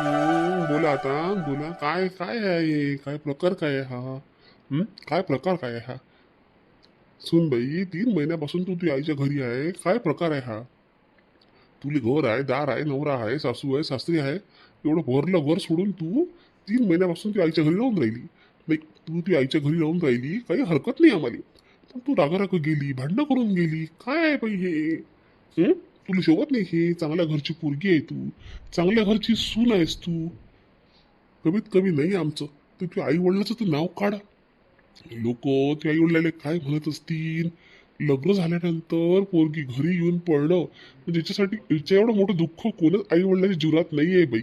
हम्म, बोला आता बोला काय काय आहे हे? काय प्रकार काय आहे हा? हम्म? काय प्रकार काय आहे हा? सुन बाई तीन महिन्यापासून तू तुझ्या आईच्या घरी आहे. काय प्रकार आहे हा? तुले घर आहे दार आहे नवरा आहे सासू आहे सासरी आहे. एवढं भरलं घर सोडून तू तीन महिन्यापासून तुझ्या आईच्या घरी राहून राहिली. नाही तू तुझ्या आईच्या घरी राहून राहिली काही हरकत नाही आम्हाला. पण तू रागाराग गेली भांडणं करून गेली काय आहे बाई हे? तुला शोभत नाही हे? चांगल्या घरची पोरगी आहे तू. चांगल्या घरची सून आहेस तू. कमीत कमी नाही आमचं. तर तुझ्या आई वडिलाचं तू नाव काढ. लोक त्या आई वडिलाले काय म्हणत असतील? लग्न झाल्यानंतर पोरगी घरी येऊन पडणं. म्हणजे याच्यासाठी याच्या एवढं मोठं दुःख कोणच आई वडिलाच्या जीवनात नाही आहे बाई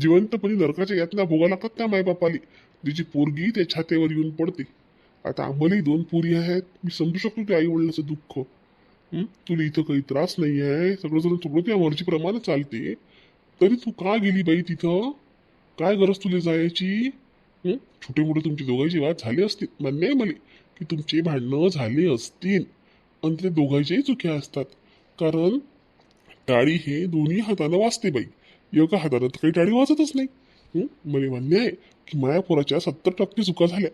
जिवंतपणी नरकाच्या यातना भोगा लागतात त्या मायबापाली? तिची पोरगी त्या छात्यावर येऊन पडते. आता आम्हालाही दोन पोरी आहेत. मी समजू शकतो त्या आई वडिलांचं दुःख. हं? तुला इथं काही त्रास नाही आहे सगळं जण सगळं त्या मर्जीप्रमाणे चालते. तरी तू का गेली बाई तिथं? काय गरज तुला जायची? हं? छोटे मोठे तुमची दोघांची वाद झाले असतील. मान्य आहे मला की तुमचे भांडणं झाले असतील. आणि त्या दोघांच्याही चुक्या असतात. कारण टाळी हे दोन्ही हातानं वाजते बाई. एका हातानं तर काही टाळी वाजतच नाही. हं? मला मान्य आहे की माया पोराच्या सत्तर टक्के चुका झाल्या.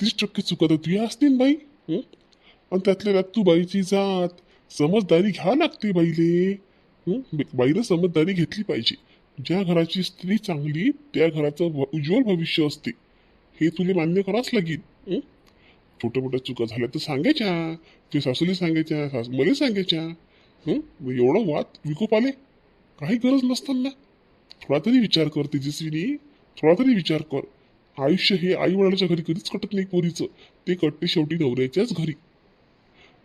तीस टक्के चुका तर तुझ्या असतील बाई. हं? आणि त्यातल्या त्यात तू बाईची जात समजदारी घ्या लागते बाईले. बाईला समजदारी घेतली पाहिजे. ज्या घराची स्त्री चांगली त्या घराचं उज्ज्वल भविष्य असते. हे तुला मान्य करावंच लागेल. छोट्या मोठ्या चुका झाल्या तर सांगायच्या. ते सासूले सांगायच्या सास मला सांगायच्या. हं? एवढा वाद विकोप आले. काही गरज नसताना. थोडा तरी विचार कर तेजस्विनी. थोडा तरी विचार कर. आयुष्य हे आई वडिलांच्या घरी कधीच कटत नाही पोरीचं. ते कटते शेवटी नवऱ्याच्याच घरी.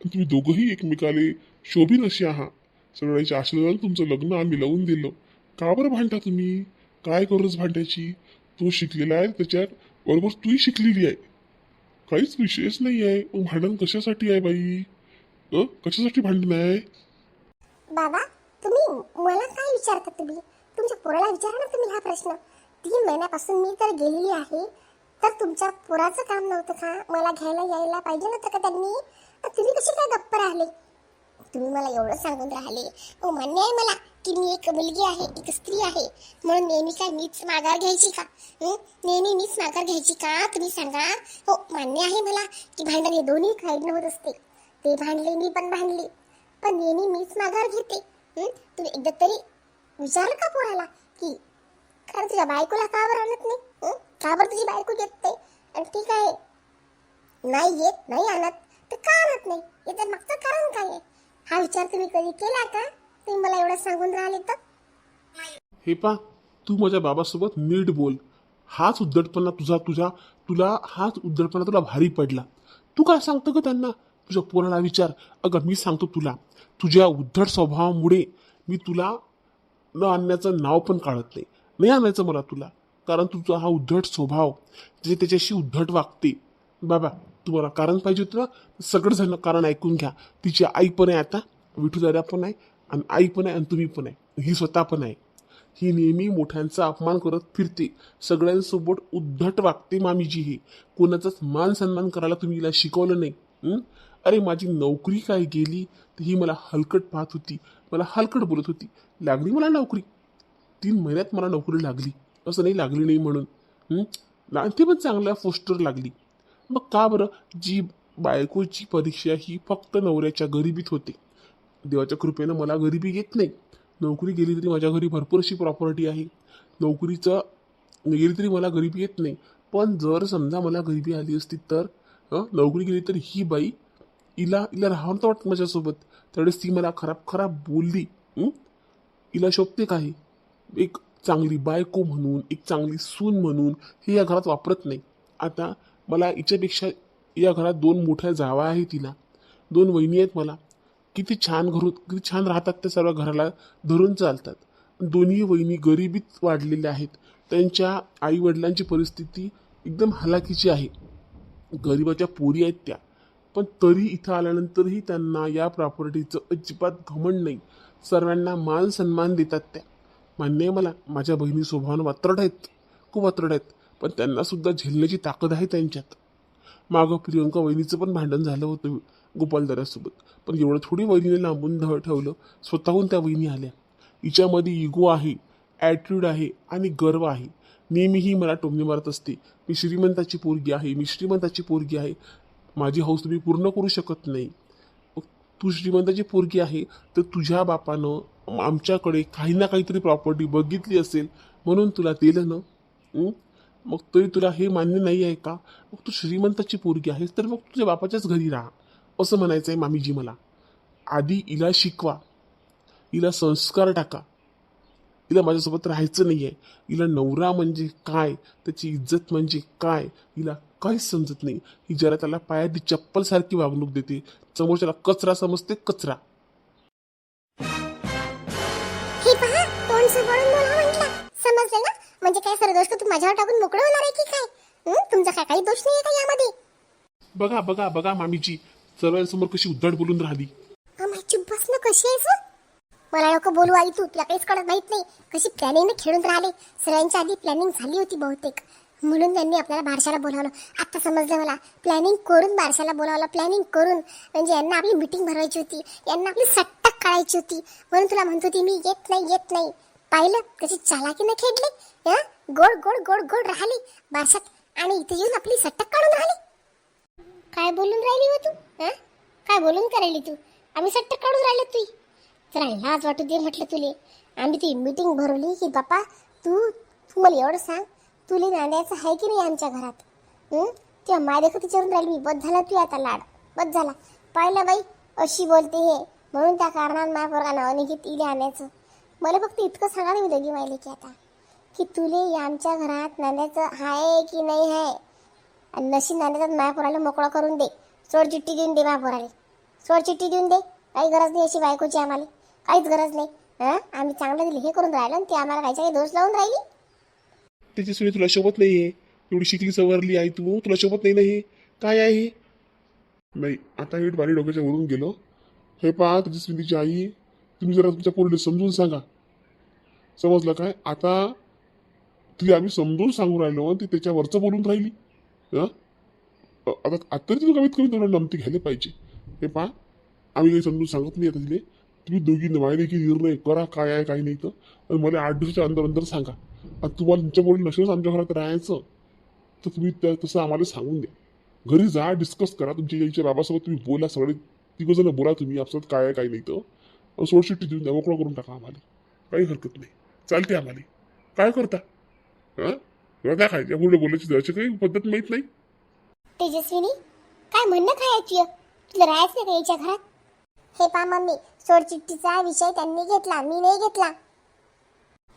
आणि तुम्ही दोघंही एकमेकाले शोभीन अशी आहात. सगळ्यांच्या आशीर्वाद तुमचं लग्न आम्ही लावून दिलं. का बरं भांडता तुम्ही? काय गरज भांडायची? तो शिकलेला आहे त्याच्यात बरोबर तूही शिकलेली आहे. काहीच विशेष नाही आहे. मग भांडण कशासाठी आहे बाई? अं? कशासाठी भांडण आहे? बाबा तुम्ही मला काय विचारता तुम्ही? तुमच्या पोराला विचारा ना तुम्ही हा प्रश्न. तीन महिन्यापासून मी तर गेलेली आहे. तर तुमच्या पोराचं काम नव्हतं का? मला घ्यायला यायला पाहिजे नव्हतं का त्यांनी? तुम्ही कशी काय गप्प राहिले? तुम्ही मला एवढं सांगून राहिले. हो मान्य आहे मला की मी एक मुलगी आहे एक स्त्री आहे. म्हणून नेहमी काय मीच माघार घ्यायची का? नेहमी मीच माघार घ्यायची का? तुम्ही सांगा. हो मान्य आहे मला की भांडण हे दोन्ही साईडनं होत असते. ते भांडले मी पण भांडले. पण नेहमी मीच माघार घेते. तुम्ही एकदा तरी विचार का पोराला की कारण तुझ्या बायकोला का बरं आणत नाही? का बरं तुझी बायको येत नाही? आणि ठीक आहे. नाही येत नाही आणत. तर का आणत नाही. याचं मागचं कारण काय आहे? हा विचार तुम्ही कधी केला का? तुम्ही मला एवढं सांगून राहिले तर? हे पा तू माझ्या बाबासोबत नीट बोल. हाच उद्धटपणा तुझा तुझा तुला हाच उद्धटपणा तुला भारी पडला. तू काय सांगतो का त्यांना? तुझ्या पोराला विचार. अगं मी सांगतो तुला. तुझ्या उद्धट स्वभावामुळे मी तुला न आणण्याचं नाव पण काढत नाही. नाही आणायचं मला तुला. कारण तुझा हा उद्धट स्वभाव जे त्याच्याशी उद्धट वागते. बाबा तुम्हाला कारण पाहिजे होतं ना सगळं कारण ऐकून घ्या. तिची आई पण आहे आता विठू दादा पण आहे आणि आई पण आहे आणि तुम्ही पण आहे. ही स्वतः पण आहे. ही नेहमी मोठ्यांचा अपमान करत फिरते. सगळ्यांसोबत उद्धट वागते मामीजी ही. कोणाचाच मान सन्मान करायला तुम्ही हिला शिकवलं नाही. अरे माझी नोकरी काय गेली? तर ही मला हलकट पाहत होती. मला हलकट बोलत होती. लागली मला नोकरी? तीन महिन्यात मला नोकरी लागली. असं नाही लागली नाही म्हणून. ते ती पण चांगल्या पोस्टर लागली. मग का बरं? जी बायकोची परीक्षा ही फक्त नवऱ्याच्या गरिबीत होते. देवाच्या कृपेनं मला गरिबी येत नाही. नोकरी गेली तरी माझ्या घरी भरपूर अशी प्रॉपर्टी आहे. नोकरीचं गेली तरी मला गरिबी येत नाही. पण जर समजा मला गरिबी आली असती तर नोकरी गेली तर ही बाई इला इला राहून तर वाटतं माझ्यासोबत. त्यावेळेस ती मला खराब खराब बोलली. इला हिला शोभते काही एक चांगली बायको म्हणून एक चांगली सून म्हणून हे या घरात वापरत नाही. आता मला हिच्यापेक्षा या घरात दोन मोठ्या जावा आहेत तिला. दोन वहिनी आहेत मला. किती छान घरू किती छान राहतात त्या सर्व घराला धरून चालतात. दोन्ही वहिनी गरिबीत वाढलेल्या आहेत. त्यांच्या आई वडिलांची परिस्थिती एकदम हलाखीची आहे. गरिबाच्या पोरी आहेत त्या. पण तरी इथं आल्यानंतरही त्यांना या प्रॉपर्टीचं अजिबात घमंड नाही. सर्वांना मान सन्मान देतात त्या. मान्य आहे मला माझ्या बहिणी स्वभावानं वात्रट आहेत. खूप वात्रट आहेत. पण त्यांना सुद्धा झेलण्याची ताकद आहे त्यांच्यात. मागं प्रियंका वहिनीचं पण भांडण झालं होतं गोपालदारासोबत. पण एवढं थोडी वहिनीने लांबून ध ठेवलं स्वतःहून त्या वहिनी आल्या. हिच्यामध्ये इगो आहे ॲटिट्यूड आहे आणि गर्व आहे. नेहमीही मला टोमणी मारत असते मी श्रीमंताची पोरगी आहे मी श्रीमंताची पोरगी आहे माझी हौस तुम्ही पूर्ण करू शकत नाही. तू श्रीमंताची पोरगी आहे तर तुझ्या बापानं आमच्याकडे काही ना काहीतरी प्रॉपर्टी बघितली असेल म्हणून तुला दिलं ना? मग तरी तुला हे मान्य नाही आहे का? मग तू श्रीमंताची पोरगी आहेस तर मग तुझ्या बापाच्याच घरी राहा. असं म्हणायचं आहे मामीजी मला. आधी हिला शिकवा. हिला संस्कार टाका. हिला माझ्यासोबत राहायचं नाही आहे हिला नवरा म्हणजे काय? त्याची इज्जत म्हणजे काय? हिला काहीच समजत नाही. ही जरा त्याला पायात चप्पलसारखी वागणूक देते. समोरच्याला कचरा समजते कचरा. काय सर्व दोष तू माझ्यावर टाकून मोकळं होणार आहे की काय? तुमचा काय काही दोष नाही का यामध्ये? बघा बघा बघा मामीची सर्वांसमोर कशी उद्धट बोलून राहिली. चुप बस ना कशी आहेस? मला नको बोलू आई तू. तुला काहीच कळत माहीत नाही. कशी प्लॅनिंग खेळून राहिले. सगळ्यांच्या आधी प्लॅनिंग झाली होती बहुतेक. म्हणून त्यांनी आपल्याला बारशाला बोलावलं. आता समजलं मला. प्लॅनिंग करून बारशाला बोलावलं. प्लॅनिंग करून. म्हणजे यांना आपली मिटिंग भरवायची होती. यांना आपली सट्टा काढायची होती. म्हणून तुला म्हणत होती मी येत नाही येत नाही. पाहिलं कशी चालाकीनं खेळली हं? गोड गोड गोड गोड राहिली बारशात. आणि इथे येऊन आपली सट्टक काढून राहिली. काय बोलून राहिली हो तू काय बोलून करायली तू? आम्ही सट्ट काढून राहिले तुई. जरा लाज वाटू दे म्हटलं तुले. आम्ही ती मीटिंग भरवली की बापा तू तू मला एवढं सांग तुले नांदायचं आहे की नाही आमच्या घरात? तेव्हा माय देखत तिच्यावरून राहिली मी बस झाला तू आता लाड बस झाला. पाहिलं बाई अशी बोलते हे. म्हणून त्या कारणात माझ्या पोरगा नावाने घेत इले आणायचं. मला फक्त इतकं सांगा मी दोघी माहिले की आता की तुले या आमच्या घरात नांदायचं आहे की नाही आहे आणि नशीब नांदेतात माया पोराला मोकळा करून दे. सोड चिठ्ठी देऊन दे माया पोराला. सोड चिठ्ठी देऊन दे. काही गरज नाही अशी बायकोची आम्हाला. काहीच गरज नाही. हां? आम्ही चांगलं दिले हे करून राहिलो आणि ते आम्हाला काहीच्या काही दोष लावून राहिली. त्याची सोयी तुला शोभत नाही आहे एवढी शिकली सवरली आहे तू. तुला शोभत नाही ना हे? काय आहे हे? नाही आता हे बारी डोक्याच्या वरून गेलो. हे पहा तुझी स्मितीची आई. तुम्ही जरा तुमच्या पोरीला समजून सांगा. समजलं काय? आता ती आम्ही समजून सांगून राहिलो ती त्याच्यावरचं बोलून राहिली. हां? आता आता तरी तुला कमीत कमी तुला नमती घ्यायला पाहिजे. हे पहा आम्ही काही समजून सांगत नाही आता तिथे तुम्ही दोघी नवायले निर्णय करा काय आहे काय नाही तर. आणि मला आठ दिवसाच्या अंदर अंदर सांगा. आणि तुम्हाला तुमच्या नसेलच आमच्या घरात राहायचं तर तुम्ही त्या तसं आम्हाला सांगून द्या. घरी जा डिस्कस करा. तुमच्या आईच्या बाबासोबत तुम्ही बोला सगळे तिघ बोला तुम्ही आपसात काय आहे काय नाही तर. सोडशिट्टी देऊन द्या मोकळं करून टाका आम्हाला. काही हरकत नाही. चालते आम्हाला. काय करता? हां? काय खायच्या पुढे बोलायची अशी काही पद्धत माहीत नाही? तेजस्विनी काय म्हणणं खायची? तुला राहायचं नाही का याच्या घरात? हे पा मम्मी सोड चिठ्ठीचा विषय त्यांनी घेतला मी नाही घेतला.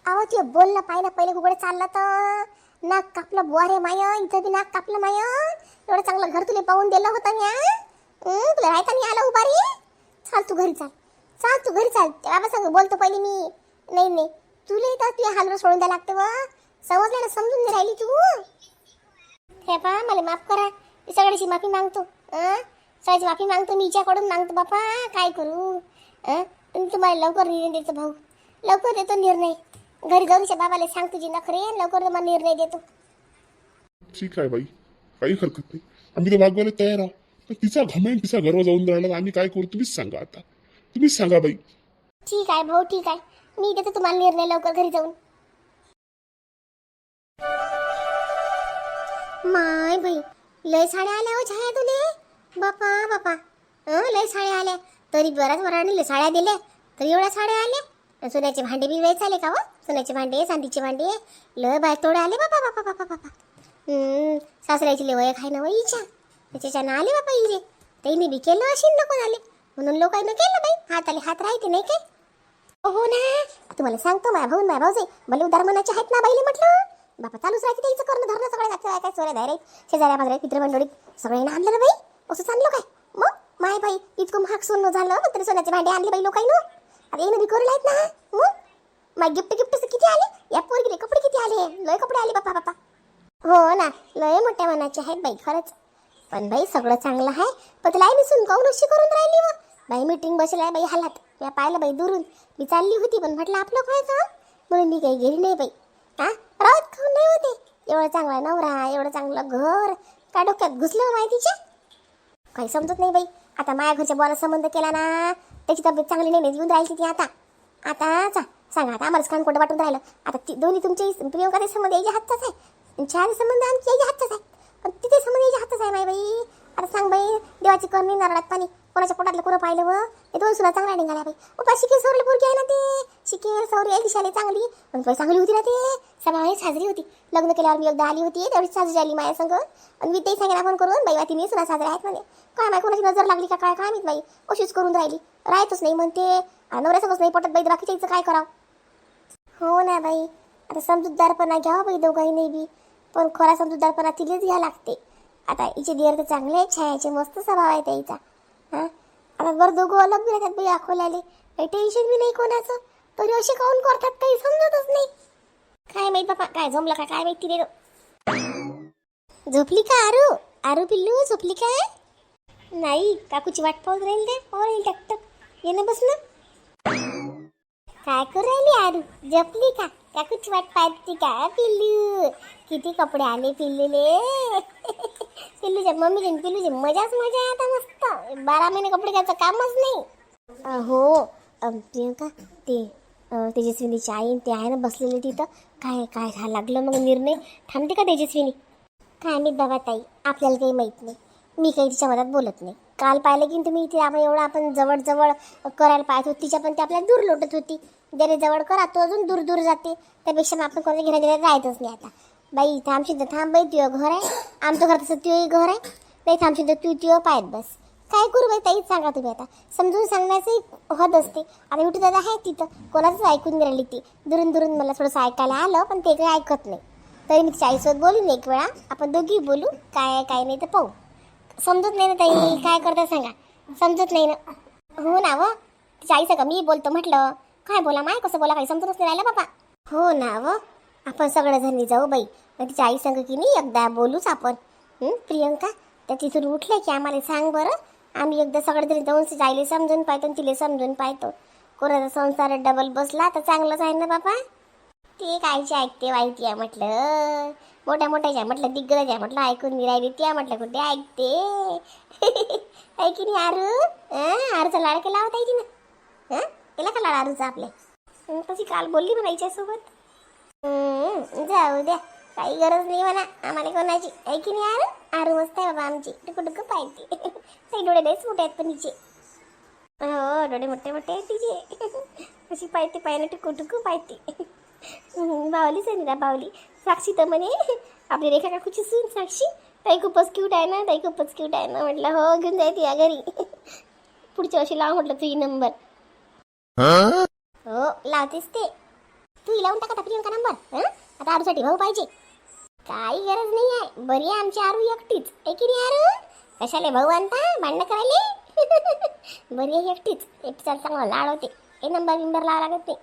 अहो तू बोललं पाहिलं पहिले कुकडे चाललं तर नाक कापलं बुवा रे माय इथं बी नाक कापलं माय एवढं चांगलं घर तुला पाहून दिलं होतं मी तुला राहायचा नाही आला उभा रे चाल तू घरी चाल. चाल तू घरी चाल. बाबा सांग बोलतो पहिले मी. नाही नाही. तुला इथं तुझ्या हालवर सोडून द्यायला लागते व. समजलं ना समजून नाही राहिली तू. हे पा मला माफ करा. मी सगळ्याची माफी मागतो? सगळ्याची माफी मागतो मी हिच्याकडून मागतो बापा. काय करू? पण तुम्हाला लवकर निर्णय देतो भाऊ. लवकर देतो निर्णय. घरी जाऊन बाबाला सांग तुझी नखरे. लवकर तुम्हाला निर्णय देतो. ठीक आहे बाई. काही हरकत नाही. आम्ही तर भागवायला तयार आहोत. तिचा घमेंट तिचा गर्व जाऊन राहिला. तर आम्ही काय करू? तुम्हीच सांगा आता. तुम्हीच सांगा बाई. ठीक आहे भाऊ ठीक आहे. मी देतो तुम्हाला निर्णय लवकर घरी जाऊन. माय भाई लय साड्या आल्या हो छाया तुले. बापा बापा. हं लय साड्या आल्या. तरी बऱ्याच वराने लय साड्या दिल्या. तरी एवढ्या साड्या आल्या. सोन्याचे भांडे बी वेळ आले का हो? सोन्याचे भांडे चांदीचे भांडे. लय बाय तोडे आले बापा बापा बापा बापा. हम्म सासऱ्याची लय वय खाय ना वयीच्या त्याच्याच्यानं आले बापा इले त्यांनी बी केलं अशी नको झाले. म्हणून लोकांना केलं बाई. हाताले हात राहते नाही काय? हो ना. तुम्हाला सांगतो माझ्या भाऊ माझ्या भाऊजी भले उदार मनाचे आहेत ना बाईले म्हटलं. बापा चालूच राहते त्याचं करणं धरणं सगळं काय काय सोय धायरे शेजाऱ्या पाजाऱ्या पित्रमंडळीत सगळे आणलं ना बाई. असं चाललं काय? मग? माय बाई इतकं महाग सोनं झालं मग तरी सोन्याचे भांडे आणले बाई लोकांनी. आता येणं बी आहेत ना. मग? माय गिफ्ट गिफ्ट किती आले? या पोरगिरे कपडे किती आले? लय कपडे आले बापा बापा. हो ना लय मोठ्या मनाचे आहेत बाई खरंच. पण बाई सगळं चांगलं आहे. पण तिला मी सुन काऊन अशी करून राहिली मग बाई मीटिंग बसलाय बाई हालात. या पाहिलं बाई दुरून? मी चालली होती पण म्हटलं आपलं व्हायचं म्हणून मी काही गेली नाही बाई. हा राहत खाऊन नाही होते. एवढं चांगला नवरा एवढं चांगलं घर. का डोक्यात घुसलं माहितीच्या काही समजत नाही बाई. आता माझ्या घरच्या बोला संबंध केला ना त्याची तब्येत चांगली नाही येऊन राहिली ती आता. आता चा सांगा आता आम्हालाच खान कोणतं वाटून राहिलं. आता ती दोन्ही तुमचे प्रियंकाचे संबंध याच्या हातचाच आहे? छान संबंध आमचे याच्या हातचाच आहे. पण तिथे संबंध याच्या हातचाच आहे माय बाई. आता सांग बाई देवाची करणी नारळात पाणी. कोणाच्या पोटातलं कोणं पाहिलं व? ते दोन सुना चांगला निघाल्या बाई. उपाय शिकेल सौरली पोरगी आहे ना ते. शिकेल सौरी आहे दिशाली चांगली. पण बाई चांगली होती ना ते? सगळ्या साजरी होती. लग्न केल्यावर मी एकदा आली होती तेवढी साजरी आली माझ्या संग. आणि मी तेही सांगायला फोन करून बाई तिने सुना साजऱ्या आहेत म्हणे. काय माहिती कोणाची नजर लागली का? काय काय माहीत बाई? अशीच करून राहिली. राहतच नाही म्हणते. आणि नाही पटत बाई बाकीच्या इथं काय करावं? हो ना बाई. आता समजूतदारपणा घ्यावा बाई दोघाही नाही बी. पण खरा समजूतदारपणा तिलेच घ्या लागते. आता हिचे दिअर तर चांगले आहेत छायाचे मस्त स्वभाव आहे त्याचा हां? आता बरं दोघं अलग बी राहतात बाई अकोल्याले. काही टेन्शन बी नाही कोणाचं. तरी असे काऊन करतात? काही समजतच नाही. काय माहीत बापा काय जमलं का काय माहिती रे झोपली का आरू? आरू पिल्लू झोपली काय? नाही काकूची वाट पाहत राहील ते हो राहील टकटक ये ना बस ना. काय करू राहिली आरू? जपली का? काकूची वाट पाहती? का पिल्लू? किती कपडे आले पिल्लूले? पिल्लूच्या मम्मीचे पिल्लूची मजाच मजा आहे आता मस्त. बारा महिने कपडे घ्यायचं कामच नाही. हो प्रियंका ते अं, तेजस्विनीची आई आणि ते आहे ना बसलेले तिथं. काय काय झालं लागलं मग निर्णय? थांबते का तेजस्विनी? काय नाही बघा ताई आपल्याला काही माहीत नाही. मी काही तिच्या मनात बोलत नाही. काल पाहिलं की तुम्ही इथे आपण एवढं आपण जवळजवळ करायला पाहत होती. तिच्या पण ते आपल्याला दूर लोटत होती. जरी जवळ करा तो अजून दूर दूर जाते. त्यापेक्षा मग आपण कोणाच्या घेण्या देण्यात राहतच नाही आता. बाई थांबशील तर थांब बाई तुझं घर आहे. आमचं घर तसं तुझंही घर आहे. नाही थांबशील तर तू तुझं पाहत बस. काय करू बाई ताईच सांगा तुम्ही आता. समजून सांगण्याचंही हद असते. आता युट्यूब दादा आहे तिथं. कोणाचंच ऐकून राहिली ती. दुरून दुरून मला थोडंसं ऐकायला आलं पण ते काही ऐकत नाही. तरी मी तिच्या आईसोबत बोलून एक वेळा आपण दोघी बोलू काय काय नाही तर पाहू. समजत नाही ना ताई काय करता सांगा. समजत नाही ना. हो ना व. तिच्या आई मी बोलतो म्हटलं. काय बोला माय कसं बोला काही समजूनच नाही राहिलं बाबा हो ना व आपण सगळ्याजणी जाऊ बाई. मग तिच्या आई सांग की नाही एकदा बोलूच आपण. प्रियंका त्या तिथून उठल्या की आम्हाला सांग बरं. आम्ही एकदा सगळ्याजणी जाऊन तिच्या आईला समजून पाहतो आणि तिला समजून पाहतो. कोणाचा संसार डबल बसला तर चांगलंच आहे ना बाबा ते कायचे ऐकते वाईट आहे म्हटलं. मोठ्या मोठ्याच्या म्हटलं दिग्गज आहे म्हटलं ऐकून मी राहिली त्या म्हटलं कुठे ऐकते. ऐकी नाही आरू. आरूचा लाड केला होता की ना केला का आपल्या तशी काल बोलली म्हणा हिच्यासोबत? जाऊ द्या. काही गरज नाही म्हणा. आम्हाला कोणाची? ऐकी नाही आरू? आरू मस्त आहे बाबा आमची. टुकू टुकू पाहिजे काही डोळे लयच मोठे आहेत पण हिचे. हो डोळे मोठे मोठे आहेत तिचे. कशी पाहिजे पाहिजे टुकू टुकू पाहिजे हम्म, बावलीच आहे ना बावली. साक्षी तर म्हणे आपली रेखा काकूची सून साक्षी. ताई खूपच क्यूट आहे ना ताई खूपच क्यूट आहे ना म्हटलं. हो घेऊन जायती या घरी. पुढच्या वर्षी लाव म्हटलं तुझी नंबर हो लावतेस ते. तू लावून टाका प्रियंका नंबर? आता आरूसाठी भाऊ पाहिजे. काही गरज नाही आहे. बरी आहे आमची आरू एकटीच. आहे की नाही आरू? कशाले भाऊ आणता? भांडणं करायले? बरी आहे एकटीच. एकटीचा चांगला लाड होते. हे नंबर बिंबर लावा लागत नाही.